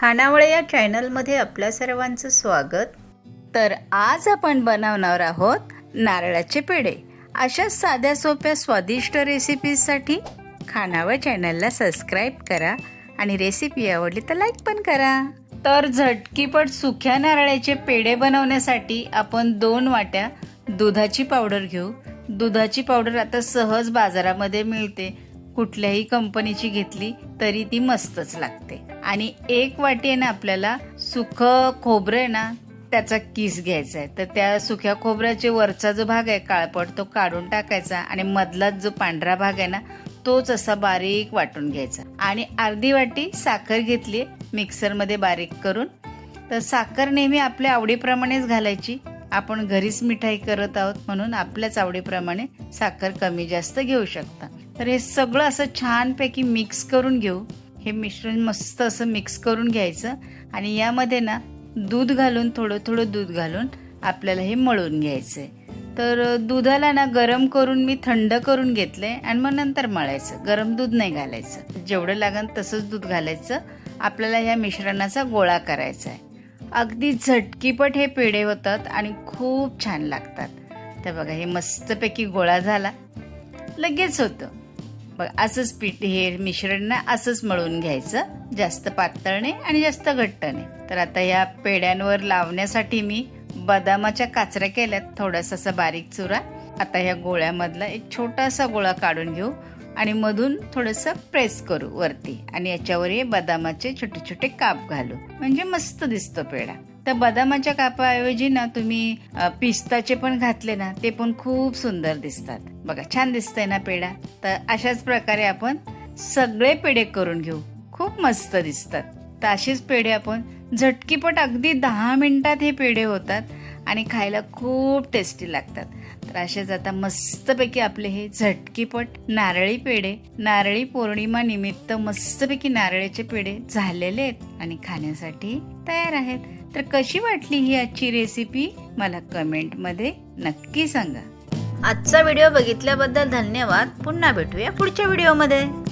खानावळे या चॅनलमध्ये आपल्या सर्वांचं स्वागत. तर आज आपण बनवणार आहोत नारळाचे पेढे. अशा साध्या सोप्या स्वादिष्ट रेसिपीजसाठी खानावळ चॅनलला सबस्क्राईब करा आणि रेसिपी आवडली तर लाईक पण करा. तर झटकीपट सुक्या नारळाचे पेढे बनवण्यासाठी आपण दोन वाट्या दुधाची पावडर घेऊ. दुधाची पावडर आता सहज बाजारामध्ये मिळते. कुठल्याही कंपनीची घेतली तरी ती मस्तच लागते. आणि एक वाटी आहे ना आपल्याला सुख खोबरं आहे ना त्याचा किस घ्यायचा आहे तर त्या सुक्या खोबऱ्याचे वरचा जो भाग आहे काळपट तो काढून टाकायचा आणि मधलाच जो पांढरा भाग आहे ना तोच असा बारीक वाटून घ्यायचा. आणि अर्धी वाटी साखर घेतली मिक्सरमध्ये बारीक करून. तर साखर नेहमी आपल्या आवडीप्रमाणेच घालायची. आपण घरीच मिठाई करत आहोत म्हणून आपल्याच आवडीप्रमाणे साखर कमी जास्त घेऊ शकता. तर हे सगळं असं छानपैकी मिक्स करून घेऊ. हे मिश्रण मस्त असं मिक्स करून घ्यायचं आणि यामध्ये ना दूध घालून थोडं थोडं दूध घालून आपल्याला हे मळून घ्यायचं आहे तर दुधाला ना गरम करून मी थंड करून घेतलंय आणि मग नंतर मळायचं. गरम दूध नाही घालायचं. जेवढं लागेल तसंच दूध घालायचं. आपल्याला ह्या मिश्रणाचा गोळा करायचा आहे अगदी झटकीपट हे पेढे होतात आणि खूप छान लागतात. तर बघा हे मस्तपैकी गोळा झाला. लगेच होतं. बघ असंच पीठ हे मिश्रण ना असंच मळून घ्यायचं. जास्त पातळ नाही आणि जास्त घट्ट नाही. तर आता या पेड्यांवर लावण्यासाठी मी बदामाच्या काचऱ्या केल्यात थोडासा असा बारीक चुरा. आता ह्या गोळ्यामधला एक छोटासा गोळा काढून घेऊ आणि मधून थोडंसं प्रेस करू वरती. आणि याच्यावर हे बदामाचे छोटे छोटे काप घालू. म्हणजे मस्त दिसतो पेढा. तर बदामाच्या कापाऐवजी ना तुम्ही पिस्ताचे पण घातले ना ते पण खूप सुंदर दिसतात. बघा छान दिसतंय ना पेढा. तर अशाच प्रकारे आपण सगळे पेढे करून घेऊ. खूप मस्त दिसतात. तर असेच पेढे आपण झटकीपट अगदी दहा मिनिटात हे पेढे होतात आणि खायला खूप टेस्टी लागतात. तर असेच आता मस्तपैकी आपले हे झटकीपट नारळी पेढे नारळी पौर्णिमा निमित्त मस्तपैकी नारळाचे पेढे झालेले आहेत आणि खाण्यासाठी तयार आहेत. तर कशी वाटली ही आजची रेसिपी मला कमेंटमध्ये नक्की सांगा. आजचा व्हिडिओ बघितल्याबद्दल धन्यवाद. पुन्हा भेटूया पुढच्या व्हिडिओमध्ये